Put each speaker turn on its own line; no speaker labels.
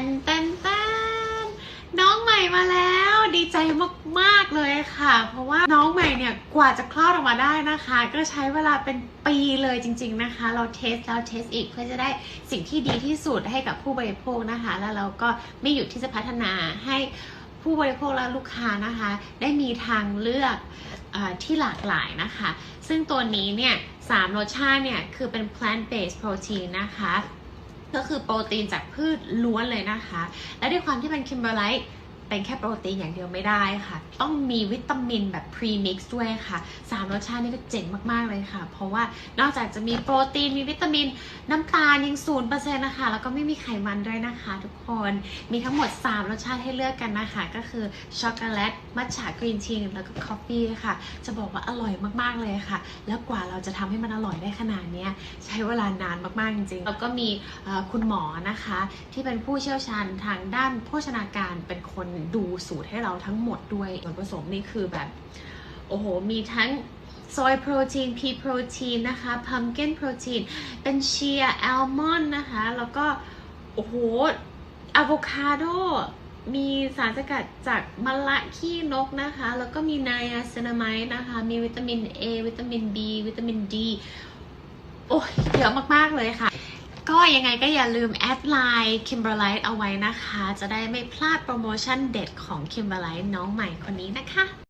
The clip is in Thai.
นเต้นเต้นน้องใหม่มาแล้วดีใจมากๆเลยค่ะ เพราะว่าน้องใหม่เนี่ยกว่าจะคลอดออกมาได้นะคะ ก็ใช้เวลาเป็นปีเลยจริง ๆนะคะ เราเทสแล้วเทสอีกเพื่อจะได้สิ่งที่ดีที่สุดให้กับผู้บริโภคนะคะ แล้วเราก็ไม่หยุดที่จะพัฒนาให้ผู้บริโภคและลูกค้านะคะ ได้มีทางเลือกอที่หลากหลายนะคะ ซึ่งตัวนี้เนี่ยสามรสชาติเนี่ย คือเป็น plant based protein นะคะ ก็คือโปรตีนจากพืชล้วนเลยนะคะ และด้วยความที่เป็นคิมเบอร์ไลท์ เป็นแค่โปรตีนอย่างเดียวไม่ได้ค่ะ ต้องมีวิตามินแบบพรีมิกซ์ด้วยค่ะสามรสชาตินี่ก็เจ๋งมากๆเลยค่ะ เพราะว่านอกจากจะมีโปรตีนมีวิตามินน้ำตาลยังศูนย์เปอร์เซ็นต์นะคะแล้วก็ไม่มีไขมันด้วยนะคะ ทุกคนมีทั้งหมด 3 รสชาติให้เลือกกันนะคะ ก็คือช็อกโกแลตมัทฉะกรีนทีแล้วก็คอฟฟี่ค่ะ จะบอกว่าอร่อยมากๆเลยค่ะ แล้วกว่าเราจะทำให้มันอร่อยได้ขนาดนี้ใช้เวลานานมากๆจริงๆแล้วก็มีคุณหมอนะคะ ที่เป็นผู้เชี่ยวชาญทางด้านโภชนาการเป็นคนดูสูตรให้เราทั้งหมดด้วยส่วนผสมนี่คือแบบ โอ้โห มีทั้งซอยโปรตีนพีโปรตีนนะคะพัมกินโปรตีนเป็นเชียแอลมอนด์นะคะ แล้วก็ โอ้โหอะโวคาโดมีสารสกัดจากมะละขี้นกนะคะ แล้วก็มีไนอาซินามายนะคะ มีวิตามิน A วิตามิน B วิตามิน D โอ้ยเยอะมาก ๆ เลยค่ะ ก็ยังไงก็อย่าลืมแอดไลน์ Kimberlite เอาไว้นะคะ จะได้ไม่พลาดโปรโมชั่นเด็ดของ Kimberlite น้องใหม่คนนี้นะคะ